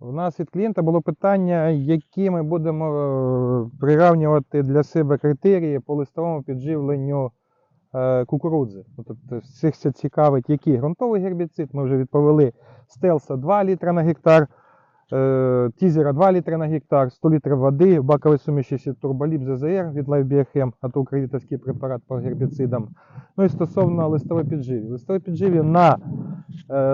У нас від клієнта було питання, які ми будемо е, приравнювати для себе критерії по листовому підживленню е, кукурудзи. Ну, Тобто всіх це цікавить, який ґрунтовий гербіцид. Ми вже відповіли стелса 2 літра на гектар, е, тізера 2 літри на гектар, 100 літрів води, бакові суміші турболіп ЗЗР від LifeBioChem, а то український препарат по гербіцидам. Ну і стосовно листової підживі. Листові підживі на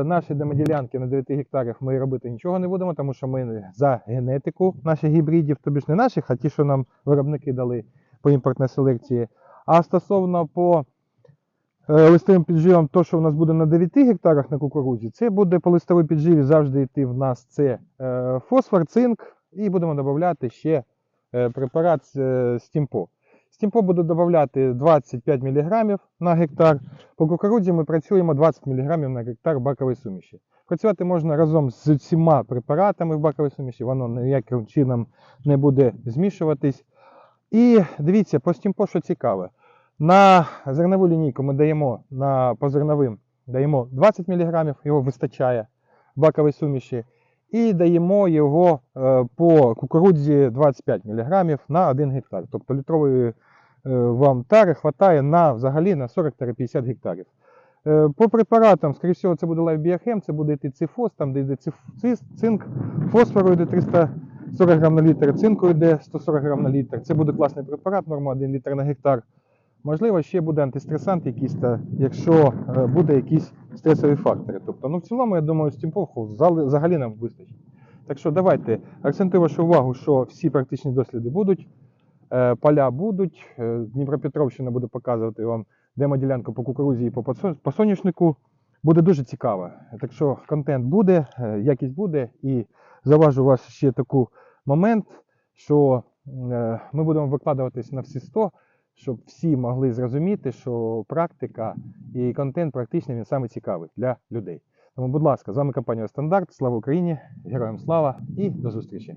наші демоділянки на 9 гектарів ми робити нічого не будемо, тому що ми за генетику наших гібридів, тобі ж не наших, а ті, що нам виробники дали по імпортній селекції. А стосовно по е, листовим підживам, то, що у нас буде на 9 гектарах на кукурудзі, це буде по листовій підживі завжди йти в нас це е, фосфор, цинк, і будемо додати ще е, препарат е, Стімпо. Стімпо буде додати 25 мг на гектар. По кукурудзі ми працюємо 20 мг на гектар бакової суміші. Працювати можна разом з усіма препаратами в баковій суміші, воно ніяким чином не буде змішуватись. І дивіться, по стімпо, що цікаве. На зернову лінійку ми даємо на, по зерновим даємо 20 мг, його вистачає в баковій суміші. І даємо його е, по кукурудзі 25 мг на 1 гектар. Тобто літрової е, вам тари хватає на взагалі на 40-50 гектарів. Е, По препаратам, скоріше всього, це буде LifeBioChem, це буде йти цифос, там де йде цинк, фосфору йде 340 грам на літр, цинку йде 140 грам на літр. Це буде класний препарат, норма 1 літр на гектар. Можливо, ще буде антистресант якийсь, та, якщо е, буде якісь стресові фактори. Тобто, ну в цілому, я думаю, стімповку взагалі нам вистачить. Так що давайте акцентую вашу увагу, що всі практичні досліди будуть, е, поля будуть. е, Дніпропетровщина буде показувати вам демоділянку по кукурузі і по соняшнику. Буде дуже цікаво. Так що контент буде, якість буде. І заважу вас ще таку момент, що ми будемо викладуватись на всі 100, щоб всі могли зрозуміти, що практика і контент практичний він саме цікавий для людей. Тому, будь ласка, з вами компанія Стандарт. Слава Україні! Героям слава і до зустрічі!